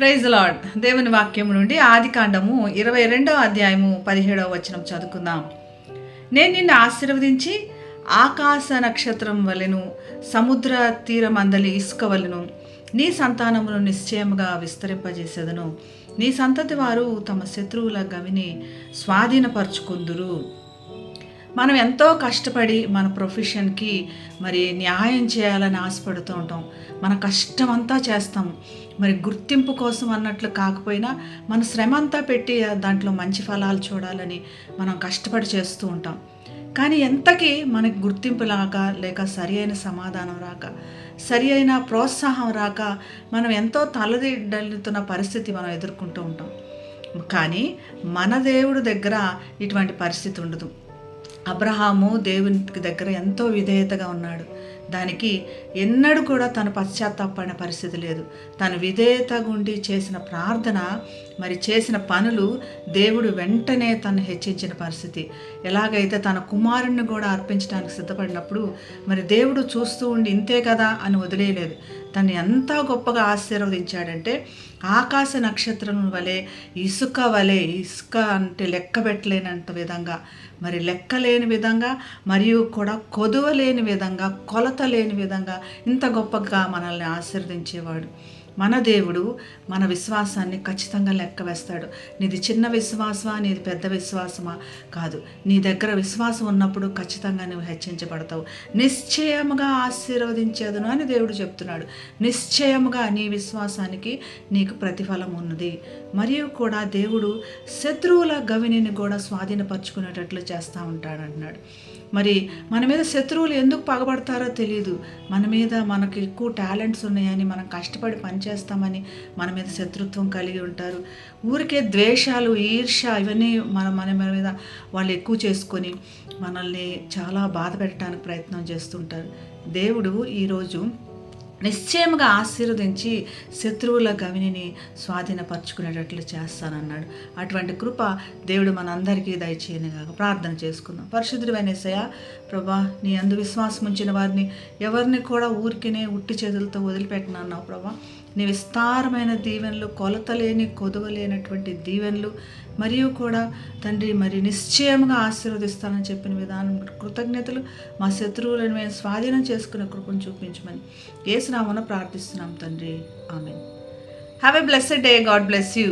Praise lord దేవుని వాక్యం నుండి ఆదికాండము ఇరవై రెండవ అధ్యాయము పదిహేడవ వచనం చదువుకుందాం. నేను నిన్ను ఆశీర్వదించి ఆకాశ నక్షత్రం వలెను సముద్ర తీరమందలి ఇసుక వలెను నీ సంతానమును నిశ్చయముగా విస్తరింపజేసేదను. నీ సంతతి వారు తమ శత్రువుల గవిని స్వాధీనపరుచుకుందురు. మనం ఎంతో కష్టపడి మన ప్రొఫెషన్కి మరి న్యాయం చేయాలని ఆశపడుతూ ఉంటాం. మన కష్టం అంతా చేస్తాం. మరి గుర్తింపు కోసం అన్నట్లు కాకపోయినా మన శ్రమ అంతా పెట్టి దాంట్లో మంచి ఫలాలు చూడాలని మనం కష్టపడి చేస్తూ ఉంటాం. కానీ ఎంతకీ మనకి గుర్తింపు రాక లేక సరి అయిన సమాధానం రాక సరి అయిన ప్రోత్సాహం రాక మనం ఎంతో తలదిడ్డలుతున్న పరిస్థితి మనం ఎదుర్కొంటూ ఉంటాం. కానీ మన దేవుడు దగ్గర ఇటువంటి పరిస్థితి ఉండదు. అబ్రహాము దేవునికి దగ్గర ఎంతో విధేయతగా ఉన్నాడు. దానికి ఎన్నడూ కూడా తను పశ్చాత్తాపడిన పరిస్థితి లేదు. తను విధేయత గుండి చేసిన ప్రార్థన మరి చేసిన పనులు దేవుడు వెంటనే తను హెచ్చించిన పరిస్థితి. ఎలాగైతే తన కుమారుణ్ణి కూడా అర్పించడానికి సిద్ధపడినప్పుడు మరి దేవుడు చూస్తూ ఉండి ఇంతే కదా అని వదిలేయలేదు. తను ఎంత గొప్పగా ఆశీర్వదించాడంటే ఆకాశ నక్షత్రం వలె ఇసుక వలె ఇసుక అంటే లెక్క పెట్టలేనంత విధంగా మరి లెక్కలేని విధంగా మరియు కూడా కొదువలేని విధంగా కొలత లేని విధంగా ఇంత గొప్పగా మనల్ని ఆశీర్వదించేవాడు. మన దేవుడు మన విశ్వాసాన్ని ఖచ్చితంగా లెక్క వేస్తాడు. నీది చిన్న విశ్వాసమా నీది పెద్ద విశ్వాసమా కాదు. నీ దగ్గర విశ్వాసం ఉన్నప్పుడు ఖచ్చితంగా నువ్వు హెచ్చించబడతావు. నిశ్చయముగా ఆశీర్వదించేదను అని దేవుడు చెప్తున్నాడు. నిశ్చయముగా నీ విశ్వాసానికి నీకు ప్రతిఫలం ఉన్నది. మరియు కూడా దేవుడు శత్రువుల గవినిని కూడా స్వాధీనపరుచుకునేటట్లు చేస్తూ ఉంటాడు అంటున్నాడు మరి మన మీద శత్రువులు ఎందుకు పగబడతారో తెలియదు మన మీద మనకి ఎక్కువ టాలెంట్స్ ఉన్నాయని మనం కష్టపడి పని పనిచేస్తామని మన మీద శత్రుత్వం కలిగి ఉంటారు. ఊరికే ద్వేషాలు ఈర్ష ఇవన్నీ మన మన మీద వాళ్ళు ఎక్కువ చేసుకొని మనల్ని చాలా బాధ పెట్టడానికి ప్రయత్నం చేస్తుంటారు. దేవుడు ఈరోజు నిశ్చయముగా ఆశీర్వదించి శత్రువుల గవిని స్వాధీనపరచుకునేటట్లు చేస్తానన్నాడు. అటువంటి కృప దేవుడు మనందరికీ కాక ప్రార్థన చేసుకుందాం. పరిశుద్ధుడైన సయ ప్రభా నీ అందు విశ్వాసం ఉంచిన వారిని ఎవరిని కూడా ఊరికినే ఉట్టి చేతులతో వదిలిపెట్టినన్నావు ప్రభా. నీ విస్తారమైన దీవెనలు కొలతలేని కొదవలేనటువంటి దీవెనలు మరియు కూడా తండ్రి మరి నిశ్చయంగా ఆశీర్వదిస్తానని చెప్పిన విధానం కృతజ్ఞతలు మా శత్రువులను మేము స్వాధీనం చేసుకునే కృపను చూపించమని ఏసునామన ప్రార్థిస్తున్నాం తండ్రి. ఆమె have a blessed day God bless you